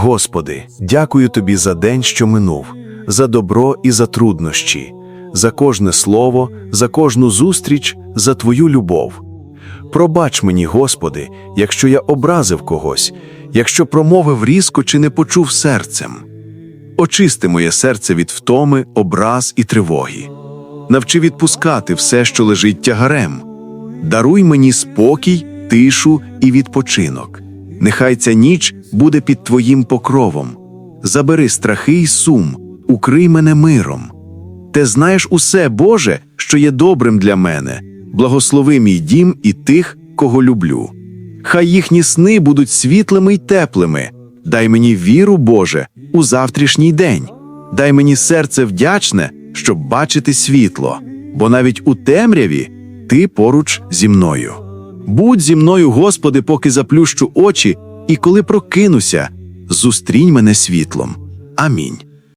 Господи, дякую Тобі за день, що минув, за добро і за труднощі, за кожне слово, за кожну зустріч, за Твою любов. Пробач мені, Господи, якщо я образив когось, якщо промовив різко чи не почув серцем. Очисти моє серце від втоми, образ і тривоги. Навчи відпускати все, що лежить тягарем. Даруй мені спокій, тишу і відпочинок. Нехай ця ніч буде під Твоїм покровом. Забери страхи й сум, укрий мене миром. Ти знаєш усе, Боже, що є добрим для мене. Благослови мій дім і тих, кого люблю. Хай їхні сни будуть світлими й теплими. Дай мені віру, Боже, у завтрашній день. Дай мені серце вдячне, щоб бачити світло, бо навіть у темряві ти поруч зі мною. Будь зі мною, Господи, поки заплющу очі, і коли прокинуся, зустрінь мене світлом. Амінь.